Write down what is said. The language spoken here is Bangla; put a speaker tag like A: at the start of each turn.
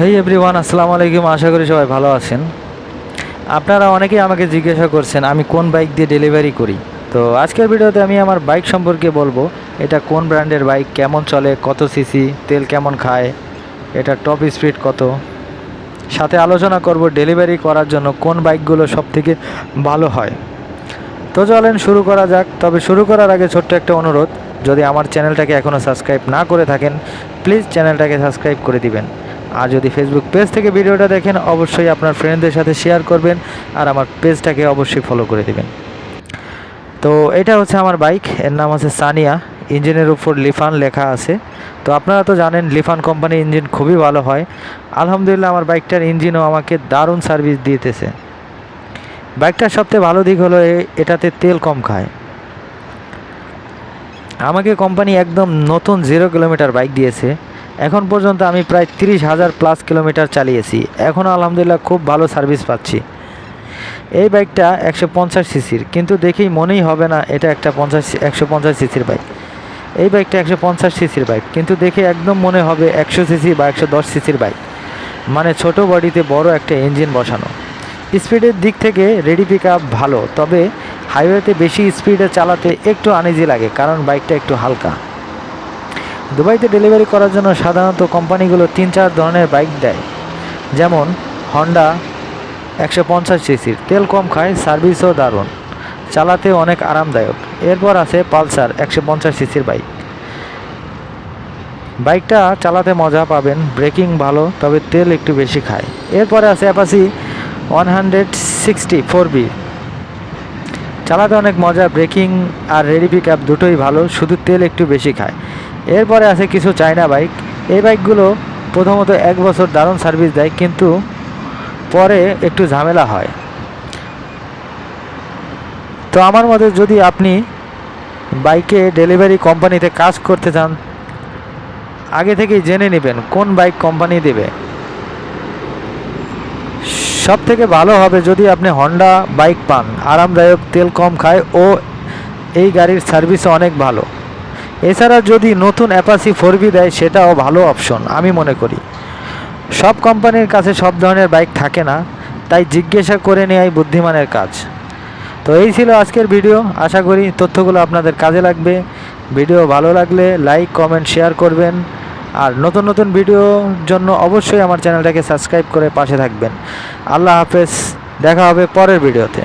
A: হেই এভরিওয়ান আসসালামু আলাইকুম। আশা করি সবাই ভালো আছেন। আপনারা অনেকেই আমাকে জিজ্ঞাসা করছেন, আমি কোন বাইক দিয়ে ডেলিভারি করি? তো আজকের ভিডিওতে আমি আমার বাইক সম্পর্কে বলব। এটা কোন ব্র্যান্ডের বাইক কেমন চলে, কত সিসি তেল কেমন খায়, এটা টপ স্পিড কত? সাথে আলোচনা করব ডেলিভারি করার জন্য কোন বাইকগুলো সবথেকে ভালো হয়। তো চলেন শুরু করা যাক। তবে শুরু করার আগে ছোট্ট একটা অনুরোধ, যদি আমার চ্যানেলটাকে এখনও সাবস্ক্রাইব না করে থাকেন প্লিজ চ্যানেলটাকে সাবস্ক্রাইব করে দিবেন। আর যদি ফেসবুক পেজ থেকে ভিডিওটা দেখেন, অবশ্যই আপনার ফ্রেন্ডদের সাথে শেয়ার করবেন আর আমার পেজটাকে অবশ্যই ফলো করে দিবেন। তো এটা হচ্ছে আমার বাইক এর নাম হচ্ছে সানিয়া। ইঞ্জিনের উপর লিফান লেখা আছে। তো আপনারা তো জানেন, লিফান কোম্পানির ইঞ্জিন খুবই ভালো হয়। আলহামদুলিল্লাহ, আমার বাইকটার ইঞ্জিনও আমাকে দারুণ সার্ভিস দিতেছে। বাইকটার সবথেকে ভালো দিক হলো এটাতে তেল কম খায়। আমাকে কোম্পানি একদম নতুন জিরো কিলোমিটার বাইক দিয়েছে। এখন পর্যন্ত আমি প্রায় তিরিশ হাজার প্লাস কিলোমিটার চালিয়েছি। এখন আলহামদুলিল্লাহ খুব ভালো সার্ভিস পাচ্ছি। এই বাইকটা একশো পঞ্চাশ সিসির কিন্তু দেখেই মনেই হবে না এটা একটা পঞ্চাশ, একশো পঞ্চাশ সিসির বাইক এই বাইকটা একশো পঞ্চাশ সিসির বাইক কিন্তু দেখে একদম মনে হবে একশো সিসি বা একশো দশ সিসির বাইক মানে ছোট বডিতে বড় একটা ইঞ্জিন বসানো। স্পিডের দিক থেকে রেডি পিক আপ ভালো, তবে হাইওয়েতে বেশি স্পিডে চালাতে একটু আনইজি লাগে, কারণ বাইকটা একটু হালকা। দুবাইতে ডেলিভারি করার জন্য সাধারণত কোম্পানিগুলো তিন চার ধরনের বাইক দেয়। যেমন হন্ডা একশো পঞ্চাশ সিসির তেল কম খায় সার্ভিসও দারুণ। চালাতে অনেক আরামদায়ক। এরপর আছে পালসার একশো পঞ্চাশ সিসির বাইক। বাইকটা চালাতে মজা পাবেন, ব্রেকিং ভালো, তবে তেল একটু বেশি খায়। এরপরে আছে Apache one hundred sixty four V চালাতে অনেক মজা, ব্রেকিং আর রেডি পিক আপ দুটোই ভালো, শুধু তেল একটু বেশি খায়। এরপরে আছে কিছু চায়না বাইক। এই বাইকগুলো প্রথমত এক বছর দারুণ সার্ভিস দেয়, কিন্তু পরে একটু ঝামেলা হয়। তো আমার মতে যদি আপনি বাইকে ডেলিভারি কোম্পানিতে কাজ করতে চান, আগে থেকেই জেনে নেবেন কোন বাইক কোম্পানি দেবে। সব থেকে ভালো হবে যদি আপনি হন্ডা বাইক পান। আরামদায়ক তেল কম খায় ও এই গাড়ির সার্ভিসও অনেক ভালো। এছাড়া যদি নতুন অ্যাপাসি ফোর বি দেয়, সেটাও ভালো অপশন আমি মনে করি। সব কোম্পানির কাছে সব ধরনের বাইক থাকে না, তাই জিজ্ঞাসা করে নেওয়াই বুদ্ধিমানের কাজ। তো এই ছিল আজকের ভিডিও আশা করি তথ্যগুলো আপনাদের কাজে লাগবে। ভিডিও ভালো লাগলে লাইক কমেন্ট শেয়ার করবেন। আর নতুন নতুন ভিডিওর জন্য অবশ্যই আমার চ্যানেলটাকে সাবস্ক্রাইব করে পাশে থাকবেন। আল্লাহ হাফেজ, দেখা হবে পরের ভিডিওতে।